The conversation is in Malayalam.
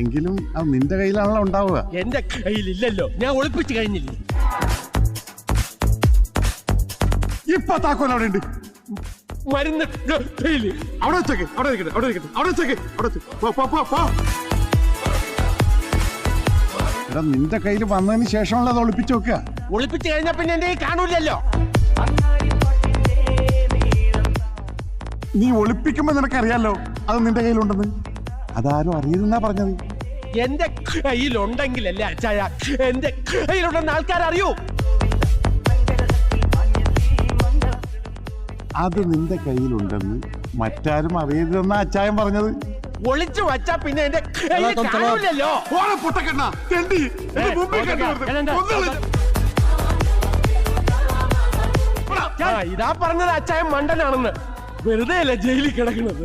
എങ്കിലും അത് നിന്റെ കയ്യിലാണല്ലോ ഉണ്ടാവുക. എന്റെ കയ്യിലില്ലല്ലോ. ഞാൻ ഒളിപ്പിച്ചു കഴിഞ്ഞില്ലേ? ഇപ്പൊ താക്കോൽ അവിടെ ഉണ്ട്. മരുന്ന് കയ്യിൽ. അവിടെ വെച്ചേക്ക് അവിടെ ഇരിക്കട്ടെ അവിടെ ഇരിക്കട്ടെ അവിടെ വെച്ചേക്ക് അവിടെ. പോ, പോ, പോ, പോ. എടാ നിന്റെ കയ്യിൽ വന്നതിന് ശേഷമല്ല അത് ഒളിപ്പിച്ചു വെക്കുക. ഒളിപ്പിച്ചു കഴിഞ്ഞാ പിന്നെ എന്റെ കയ്യിൽ കാണൂലല്ലോ നീ ഒളിപ്പിക്കുമ്പോ നിനക്കറിയാലോ അത് നിന്റെ കയ്യിലുണ്ടെന്ന്. അതാരും അറിയരുതെന്നാ പറഞ്ഞത്. എന്റെ കയ്യിലുണ്ടെങ്കിലല്ലേ അച്ചായ? എന്റെ കയ്യിലുണ്ടെന്ന് ആൾക്കാർ അറിയൂ അത് നിന്റെ കയ്യിലുണ്ടെന്ന് മറ്റാരും അറിയരുതെന്നാ അച്ചായൻ പറഞ്ഞത്. ഒളിച്ചു വച്ചാ പിന്നെ എന്റെ ഇതാ പറഞ്ഞത് അച്ചായൻ മണ്ടനാണെന്ന്. വെറുതെ അല്ല ജയിലിൽ കിടക്കുന്നത്?